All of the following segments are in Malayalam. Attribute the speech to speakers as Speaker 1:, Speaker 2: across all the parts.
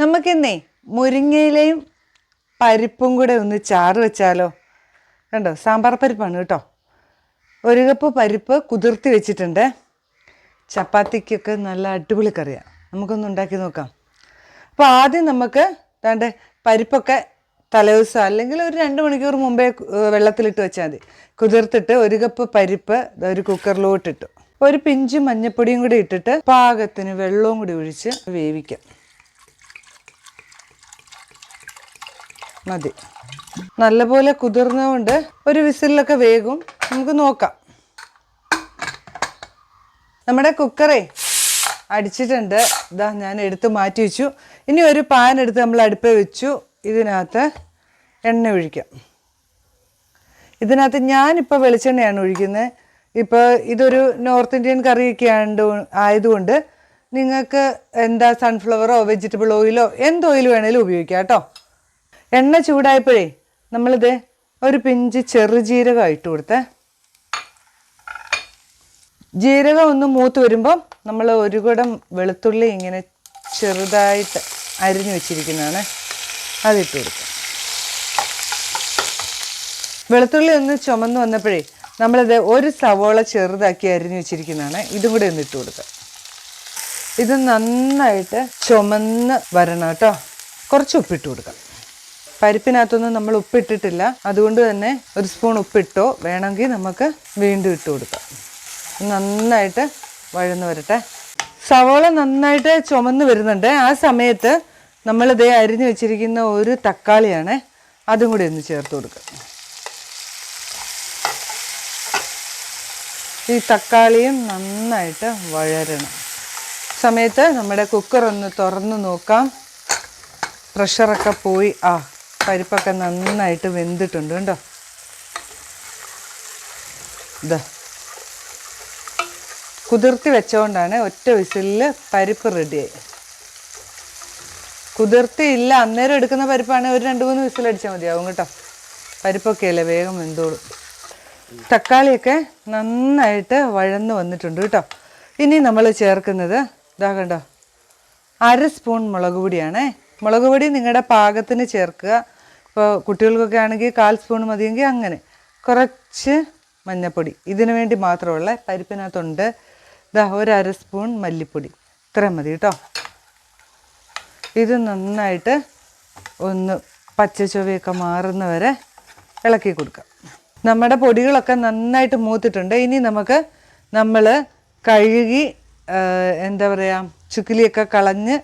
Speaker 1: നമുക്കിന്നേ മുരിങ്ങയിലയും പരിപ്പും കൂടെ ഒന്ന് ചാറ് വെച്ചാലോ? കണ്ടോ? സാമ്പാർ പരിപ്പാണ് കേട്ടോ. ഒരു കപ്പ് പരിപ്പ് കുതിർത്തി വെച്ചിട്ടുണ്ട്. ചപ്പാത്തിക്കൊക്കെ നല്ല അടിപൊളി കറിയാണ് നമുക്കൊന്ന് ഉണ്ടാക്കി നോക്കാം. അപ്പോൾ ആദ്യം നമുക്ക് ദാണ്ട് പരിപ്പൊക്കെ തലേദിവസം അല്ലെങ്കിൽ ഒരു രണ്ട് മണിക്കൂർ മുമ്പേ വെള്ളത്തിലിട്ട് വെച്ചാൽ മതി. കുതിർത്തിട്ട് ഒരു കപ്പ് പരിപ്പ് ഒരു കുക്കറിലോട്ടിട്ടു. ഒരു പിഞ്ച് മഞ്ഞപ്പൊടിയും കൂടി ഇട്ടിട്ട് പാകത്തിന് വെള്ളവും കൂടി ഒഴിച്ച് വേവിക്കാം. മതി. നല്ലപോലെ കുതിർന്നതുകൊണ്ട് ഒരു വിസിലൊക്കെ വേഗം നമുക്ക് നോക്കാം. നമ്മുടെ കുക്കറേ അടിച്ചിട്ടുണ്ട്. ഇതാ ഞാൻ എടുത്ത് മാറ്റി വെച്ചു. ഇനി ഒരു പാൻ എടുത്ത് നമ്മൾ അടുപ്പ് വെച്ചു. ഇതിനകത്ത് എണ്ണ ഒഴിക്കാം. ഇതിനകത്ത് ഞാനിപ്പോൾ വെളിച്ചെണ്ണയാണ് ഒഴിക്കുന്നത്. ഇപ്പോൾ ഇതൊരു നോർത്ത് ഇന്ത്യൻ കറിയൊക്കെ ആണ്ട് ആയതുകൊണ്ട് നിങ്ങൾക്ക് എന്താ സൺഫ്ലവറോ വെജിറ്റബിൾ ഓയിലോ എന്ത് ഓയിൽ വേണേലും ഉപയോഗിക്കാം കേട്ടോ. എണ്ണ ചൂടായപ്പോഴേ നമ്മളിത് ഒരു പിഞ്ച് ചെറുജീരകം ഇട്ട് കൊടുത്തേ. ജീരകം ഒന്ന് മൂത്ത് വരുമ്പം നമ്മൾ ഒരു കുടം വെളുത്തുള്ളി ഇങ്ങനെ ചെറുതായിട്ട് അരിഞ്ഞു വെച്ചിരിക്കുന്നതാണ്. അതിട്ട് കൊടുക്കുക വെളുത്തുള്ളി ഒന്ന് ചുമന്ന് വന്നപ്പോഴേ നമ്മളിത് ഒരു സവോള ചെറുതാക്കി അരിഞ്ഞു വെച്ചിരിക്കുന്നതാണ്. ഇതും കൂടെ ഒന്ന് ഇട്ട് കൊടുക്കുക ഇത് നന്നായിട്ട് ചുമന്ന് വരണം കേട്ടോ. കുറച്ച് ഉപ്പിട്ട് കൊടുക്കാം. പരിപ്പിനകത്തൊന്നും നമ്മൾ ഉപ്പിട്ടിട്ടില്ല. അതുകൊണ്ട് തന്നെ ഒരു സ്പൂൺ ഉപ്പിട്ടോ വേണമെങ്കിൽ നമുക്ക് വീണ്ടും ഇട്ട് കൊടുക്കാം. നന്നായിട്ട് വഴന്ന് വരട്ടെ. സവോള നന്നായിട്ട് ചുമന്ന് വരുന്നുണ്ട്. ആ സമയത്ത് നമ്മളിതേ അരിഞ്ഞു വെച്ചിരിക്കുന്ന ഒരു തക്കാളിയാണ് അതും കൂടി ഒന്ന് ചേർത്ത് കൊടുക്കുക ഈ തക്കാളിയും നന്നായിട്ട് വഴരണം. സമയത്ത് നമ്മുടെ കുക്കർ ഒന്ന് തുറന്ന് നോക്കാം. പ്രഷറൊക്കെ പോയി. ആ പരിപ്പൊക്കെ നന്നായിട്ട് വെന്തിട്ടുണ്ട് കണ്ടോ? ഇതാ കുതിർത്തി വെച്ചുകൊണ്ടാണ് ഒറ്റ വിസിലിൽ പരിപ്പ് റെഡിയായി. കുതിർത്തി ഇല്ല അന്നേരം എടുക്കുന്ന പരിപ്പാണ് ഒരു രണ്ട് മൂന്ന് വിസിലടിച്ചാൽ മതിയാവും കേട്ടോ. പരിപ്പൊക്കെ അല്ലേ വേഗം വെന്തോളും. തക്കാളിയൊക്കെ നന്നായിട്ട് വഴന്ന് വന്നിട്ടുണ്ട് കേട്ടോ. ഇനി നമ്മൾ ചേർക്കുന്നത് ഇതാ കണ്ടോ അര സ്പൂൺ മുളക് പൊടിയാണേ. മുളക് പൊടി നിങ്ങളുടെ പാകത്തിന് ചേർക്കുക. ഇപ്പോൾ കുട്ടികൾക്കൊക്കെ ആണെങ്കിൽ കാൽ സ്പൂൺ മതിയെങ്കിൽ അങ്ങനെ. കുറച്ച് മഞ്ഞൾപ്പൊടി ഇതിനു വേണ്ടി മാത്രമുള്ള പരിപ്പിനകത്തുണ്ട്. ഇതാ ഒരു അര സ്പൂൺ മല്ലിപ്പൊടി. ഇത്രയും മതി കേട്ടോ. ഇത് നന്നായിട്ട് ഒന്ന് പച്ച ചൊവയൊക്കെ മാറുന്ന വരെ ഇളക്കി കൊടുക്കാം. നമ്മുടെ പൊടികളൊക്കെ നന്നായിട്ട് മൂത്തിട്ടുണ്ട്. ഇനി നമുക്ക് നമ്മൾ കഴുകി എന്താ പറയുക ചുക്കിലിയൊക്കെ കളഞ്ഞ്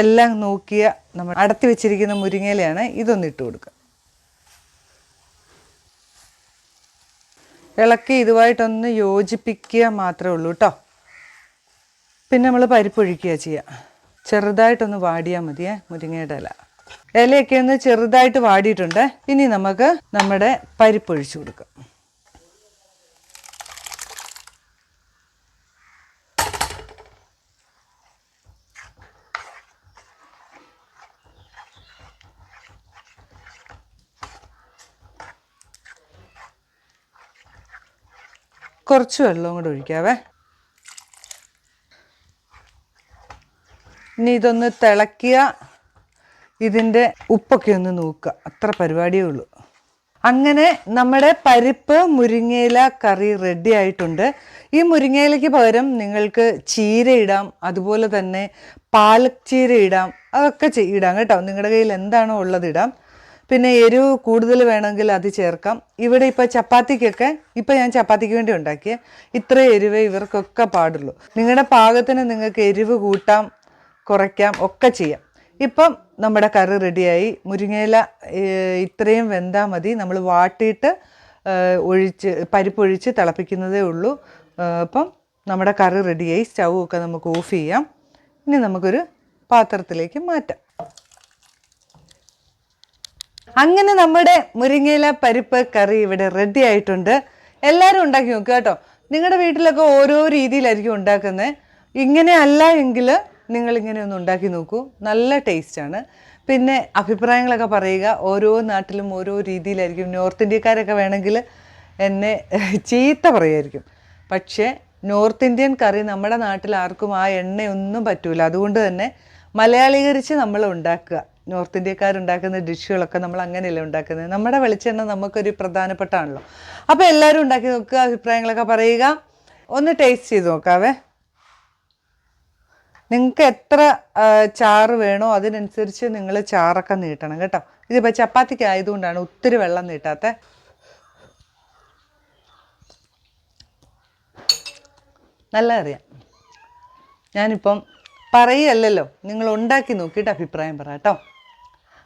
Speaker 1: എല്ലാം നോക്കിയ നമ്മൾ അടത്തി വെച്ചിരിക്കുന്ന മുരിങ്ങയിലയാണ് ഇതൊന്ന് ഇട്ട് കൊടുക്കുക. ഇളക്കി ഇതുമായിട്ടൊന്ന് യോജിപ്പിക്കുക മാത്രമേ ഉള്ളൂ കേട്ടോ പിന്നെ നമ്മൾ പരിപ്പൊഴിക്കുക ചെയ്യുക ചെറുതായിട്ടൊന്ന് വാടിയാൽ മതിയേ മുരിങ്ങയുടെ ഇല. ഇലയൊക്കെ ഒന്ന് ചെറുതായിട്ട് വാടിയിട്ടുണ്ട്. ഇനി നമുക്ക് നമ്മുടെ പരിപ്പൊഴിച്ചു കൊടുക്കാം. കുറച്ച് വെള്ളവും കൂടെ ഒഴിക്കാവേ. ഇനി ഇതൊന്ന് തിളക്കിയ ഇതിന്റെ ഉപ്പൊക്കെ ഒന്ന് നോക്കുക. അത്ര പരിപാടിയേ ഉള്ളൂ. അങ്ങനെ നമ്മുടെ പരിപ്പ് മുരിങ്ങയില കറി റെഡി ആയിട്ടുണ്ട്. ഈ മുരിങ്ങയിലയ്ക്ക് പകരം നിങ്ങൾക്ക് ചീര ഇടാം അതുപോലെ തന്നെ പാലക് ചീര ഇടാം അതൊക്കെ ഇടാം കേട്ടോ. നിങ്ങളുടെ കയ്യിൽ എന്താണോ ഉള്ളത് ഇടാം. പിന്നെ എരിവ് കൂടുതൽ വേണമെങ്കിൽ അത് ചേർക്കാം. ഇവിടെ ഇപ്പോൾ ചപ്പാത്തിക്കൊക്കെ ഇപ്പം ഞാൻ ചപ്പാത്തിക്ക് വേണ്ടി ഉണ്ടാക്കിയ. ഇത്ര എരിവ് ഇവർക്കൊക്കെ പാടുള്ളൂ. നിങ്ങളുടെ പാകത്തിന് നിങ്ങൾക്ക് എരിവ് കൂട്ടാം കുറയ്ക്കാം ഒക്കെ ചെയ്യാം. ഇപ്പം നമ്മുടെ കറി റെഡിയായി. മുരിങ്ങയില ഇത്രയും വെന്താൽ മതി. നമ്മൾ വാട്ടിയിട്ട് ഒഴിച്ച് പരിപ്പൊഴിച്ച് തിളപ്പിക്കുന്നതേ ഉള്ളൂ. അപ്പം നമ്മുടെ കറി റെഡിയായി. സ്റ്റൗ ഒക്കെ നമുക്ക് ഓഫ് ചെയ്യാം. ഇനി നമുക്കൊരു പാത്രത്തിലേക്ക് മാറ്റാം. അങ്ങനെ നമ്മുടെ മുരിങ്ങയില പരിപ്പ് കറി ഇവിടെ റെഡി ആയിട്ടുണ്ട്. എല്ലാവരും ഉണ്ടാക്കി നോക്കുക കേട്ടോ. നിങ്ങളുടെ വീട്ടിലൊക്കെ ഓരോ രീതിയിലായിരിക്കും ഉണ്ടാക്കുന്നത് ഇങ്ങനെ അല്ല എങ്കിൽ നിങ്ങൾ ഇങ്ങനെ ഒന്ന് ഉണ്ടാക്കി നോക്കൂ. നല്ല ടേസ്റ്റാണ് പിന്നെ അഭിപ്രായങ്ങളൊക്കെ പറയുക. ഓരോ നാട്ടിലും ഓരോ രീതിയിലായിരിക്കും. നോർത്ത് ഇന്ത്യക്കാരൊക്കെ വേണമെങ്കിൽ എന്നെ ചീത്ത പറയുമായിരിക്കും പക്ഷേ നോർത്ത് ഇന്ത്യൻ കറി നമ്മുടെ നാട്ടിൽ ആർക്കും ആ എണ്ണയൊന്നും പറ്റൂല. അതുകൊണ്ട് തന്നെ മലയാളീകരിച്ച് നമ്മൾ ഉണ്ടാക്കുക. നോർത്ത് ഇന്ത്യക്കാരുണ്ടാക്കുന്ന ഡിഷുകളൊക്കെ നമ്മൾ അങ്ങനെയല്ല ഉണ്ടാക്കുന്നത്? നമ്മുടെ വെളിച്ചെണ്ണ നമുക്കൊരു പ്രധാനപ്പെട്ടാണല്ലോ. അപ്പോൾ എല്ലാവരും ഉണ്ടാക്കി നോക്കുക അഭിപ്രായങ്ങളൊക്കെ പറയുക. ഒന്ന് ടേസ്റ്റ് ചെയ്ത് നോക്കാവേ. നിങ്ങൾക്ക് എത്ര ചാറ് വേണോ അതിനനുസരിച്ച് നിങ്ങൾ ചാറൊക്കെ നീട്ടണം കേട്ടോ. ഇതിപ്പോൾ ചപ്പാത്തിക്ക് ആയതുകൊണ്ടാണ് ഒത്തിരി വെള്ളം നീട്ടാത്ത. നല്ല അറിയാം ഞാനിപ്പം പറയല്ലല്ലോ. നിങ്ങൾ ഉണ്ടാക്കി നോക്കിയിട്ട് അഭിപ്രായം പറ കേട്ടോ.